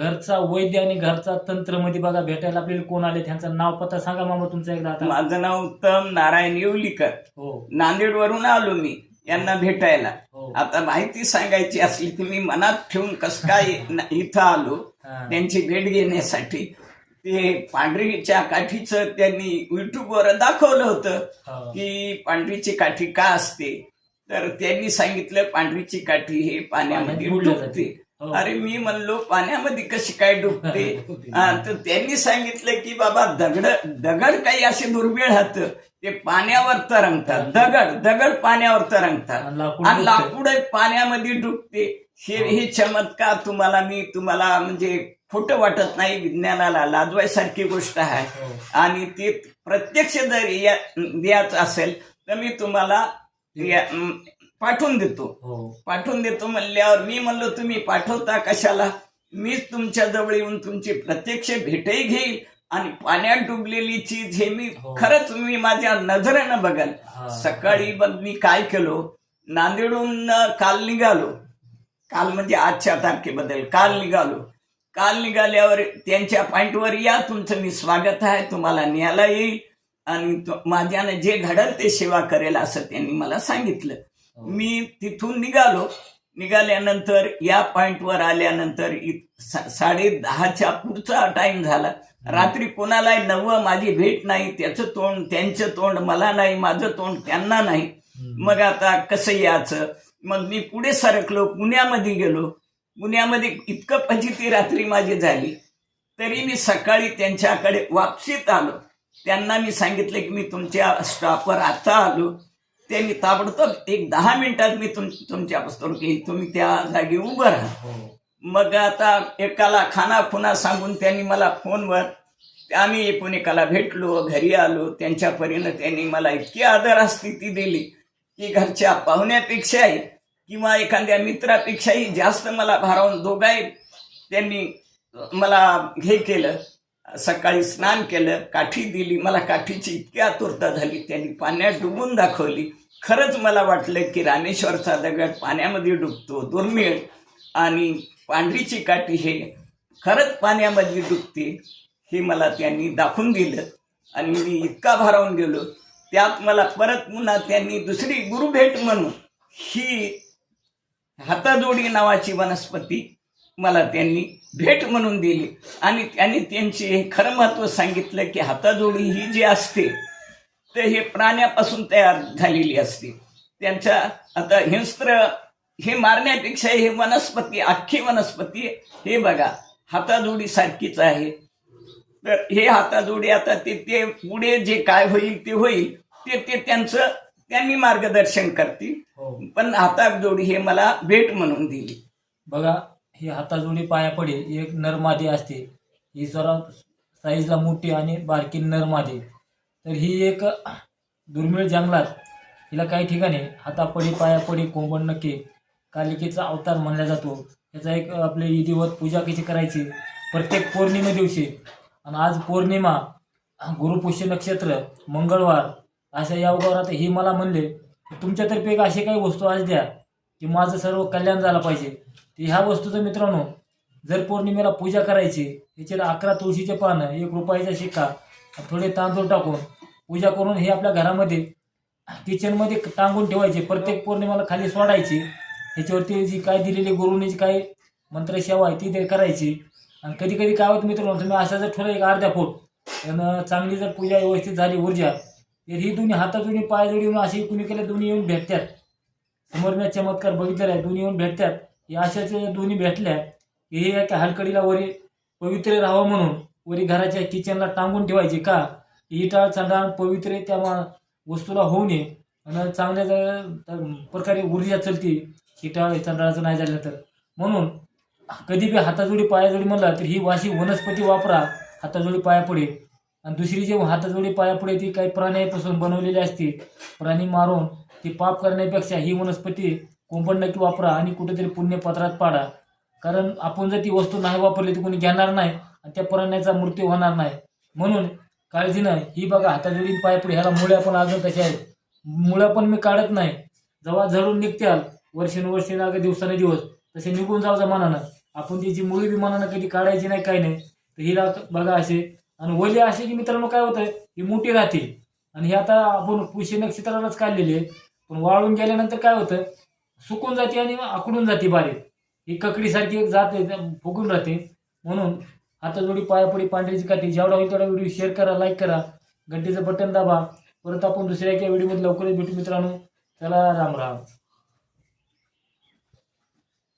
घरचा वैद्य आणि घरचा तंत्रमध्ये बघा भेटायला आपल्याला कोण आले त्यांचं नाव पत्ता सांगा मामा तुमचा एकदा आता माझं नाव उत्तम नारायण येवलीकर हो नांदेड वरून आलो मी यांना भेटायला हो आता माहिती सांगायची असली तर मी मनात ठेवून कस काय न- इथं आलो हा. त्यांची भेट घेण्यासाठी ते पांढरीच्या काठीचं त्यांनी युट्यूबवर दाखवलं होतं हो. की पांढरीची काठी का असते तर त्यांनी सांगितलं पांढरीची काठी हे पाण्यामध्ये पाण्यात बुडलं जाते. डुबते. अरे मी म्हणलो पाण्यामध्ये कशी काय डुबते? हा, तर त्यांनी सांगितलं की बाबा दगड दगड काही असे दुर्मिळ हात ते पाण्यावर तरंगतात. दगड दगड पाण्यावर तरंगतात. आणि लाकूड पाण्यामध्ये डुबते. हे हे. चमत्कार तुम्हाला मी तुम्हाला म्हणजे खोटं वाटत नाही विज्ञानाला लाजवायसारखी गोष्ट आहे. हो. आणि ते प्रत्यक्ष जर द्यायचं असेल तर मी तुम्हाला पाठवून देतो. हो. पाठवून देतो म्हणल्यावर मी म्हणलो तुम्ही पाठवता कशाला? मीच तुमच्या जवळ येऊन तुमची प्रत्यक्ष भेटही घेईल आणि पाण्यात डुबलेली चीज हे मी हो. खरंच मी माझ्या नजरेनं बघल. सकाळी मग मी काय केलो? नांदेडहून अं, काल निघालो. काल म्हणजे आजच्या तारखेबद्दल काल निघालो. काल निघाल्यावर त्यांच्या पॉइंटवर या तुमचं मी स्वागत आहे तुम्हाला न्यायला येईल. आणि माझ्यानं जे घडल ते सेवा करेल असं त्यांनी मला सांगितलं. मी तिथून निघालो. निघाल्यानंतर या पॉइंटवर आल्यानंतर साडे दहाच्या पुढचा टाइम झाला. रात्री कोणालाही नवं माझी भेट नाही. त्याचं तोंड त्यांचं तोंड मला नाही माझं तोंड त्यांना नाही. मग आता कसं याचं मग मी पुढे सरकलो पुण्यामध्ये गेलो. पुण्यामध्ये इतकं फजिती रात्री माझी झाली. तरी मी सकाळी त्यांच्याकडे वापसीत आलो. त्यांना मी सांगितलं की मी तुमच्या स्टॉपवर आता आलो. त्यांनी ताबडतोब एक दहा मिनिटात मी तुम तुमच्या पुस्तक की तुम्ही त्या जागी उभं राहा. हो. मग आता एकाला खाना खुना सांगून त्यांनी मला फोनवर आम्ही एकूण एकाला भेटलो घरी आलो. त्यांच्या परीनं त्यांनी मला इतकी आदर स्थिती दिली की घरच्या पाहुण्यापेक्षाही किंवा एखाद्या मित्रापेक्षाही जास्त मला भारावून दोघाही त्यांनी मला हे केलं. सकाळी स्नान केलं काठी दिली मला काठीची इतकी आतुरता झाली त्यांनी पाण्यात डुबून दाखवली. खरंच मला वाटलं की रामेश्वरचा दगड पाण्यामध्ये डुबतो दुर्मिळ. आणि पांढरीची काठी हे खरंच पाण्यामध्ये डुबते हे मला त्यांनी दाखवून दिलं. आणि मी इतका भारावून गेलो. त्यात मला परत पुन्हा त्यांनी दुसरी गुरुभेट म्हणून ही हाताजोडी नावाची वनस्पती मला त्यांनी भेट म्हणून दिली. आणि त्यांनी त्यांचे हे खरं महत्त्व सांगितलं की हाताजोडी ही जी असते तर हे प्राण्यापासून तयार झालेली असते. त्यांच्या आता हिंस्त्र हे मारण्यापेक्षा हे वनस्पती अख्खी वनस्पती हे बघा हाताजोडी सारखीच आहे. तर हे हाताजोडी आता ते ते पुढे जे काय होईल ते होईल ते ते त्यांचं त्यांनी मार्गदर्शन करतील. हो. पण हाताजोडी हे मला भेट म्हणून दिली. बघा ही हाताजोडी पाया पडे एक नरमादी असते. ही जरा साईजला मोठी आणि बारकी नरमादी तर ही एक दुर्मिळ जंगलात हिला काही ठिकाणी हातापडी पायापडी कोंबड नक्की कालिकेचा अवतार मानला जातो. याचा एक आपले विधिवत पूजा कशी करायची? प्रत्येक पौर्णिमे दिवशी. आणि आज पौर्णिमा गुरुपुष्य नक्षत्र मंगळवार अशा या आता ही मला म्हणले की तुमच्यातर्फे एक अशी काही वस्तू आज द्या. की माझं सर्व कल्याण झालं पाहिजे. ते ह्या वस्तूचं मित्रांनो जर पौर्णिमेला पूजा करायची याच्याला अकरा तुळशीचे पानं एक रुपयाचा शिक्का थोडे तांदूळ टाकून पूजा करून हे आपल्या घरामध्ये किचनमध्ये टांगून ठेवायचे. प्रत्येक पौर्णिमेला खाली सोडायची. ह्याच्यावरती जी काय दिलेली गुरुनी जी काय मंत्रसेवा आहे ती ते करायची. आणि कधी कधी काय होतं मित्रांनो तुम्ही असं जर ठेवलं एक अर्ध्या फूट आणि चांगली जर पूजा व्यवस्थित झाली ऊर्जा तर ही दोन्ही हाताजोडी पायजोडी येऊन अशी कुणी केल्या दोन्ही येऊन भेटतात. समोर चमत्कार बघितलेला आहे. दोन्ही येऊन भेटतात. या अशाच दोन्ही भेटल्या की हे एका हलकडीला वरी पवित्र राहावं म्हणून वरी घराच्या किचनला टांगून ठेवायचे का? इटाळ चांडाळ पवित्र त्या मा- वस्तूला होऊ नये. आणि चांगल्या प्रकारे ऊर्जा चलती. इटाळ चांडाळाचं नाही झालं तर. म्हणून कधी बी हाताजोडी पायाजोडी म्हणला तर ही वाशी वनस्पती वापरा. हाताजोडी पाया पुढे. आणि दुसरी जे हाताजोडी पाया पुढे ती काही प्राण्यापासून बनवलेली असते. प्राणी मारून ती पाप करण्यापेक्षा ही वनस्पती कोंबड नक्की वापरा आणि कुठेतरी पुण्यपत्रात पाडा. कारण आपण जर ती वस्तू नाही वापरली तर कोणी घेणार नाही आणि त्या प्राण्याचा मृत्यू होणार नाही. म्हणून काळजीनं ही बघा हाताजोडी पायपुढे ह्याला मुळ्या पण अजून तशा आहेत. मुळ्या पण मी काढत नाही. जेव्हा झडून निघत्याल वर्षानुवर्षे अगं दिवसाने दिवस तसे निघून जाऊ मनानं. आपण त्याची मुळी विमानानं कधी काढायची नाही काही नाही तर हिला बघा असे. आणि वली असे की मित्रांनो काय होतं ही मोठी राहते. आणि हे आता आपण पुष्य नक्षत्रालाच काढलेली आहे. पण वाळून गेल्यानंतर काय होतं? सुकून जाते आणि आकडून जाते बारीक. ही ककडीसारखी एक जात आहे, राहते. म्हणून आता जोडी पायापुढी पांढरीची काठी जेवढा होईल तेवढा व्हिडिओ शेअर करा लाईक करा. घंटीचं बटन दाबा. परत आपण दुसऱ्या एका व्हिडिओमध्ये लवकरच भेटू मित्रांनो. चला राम राम.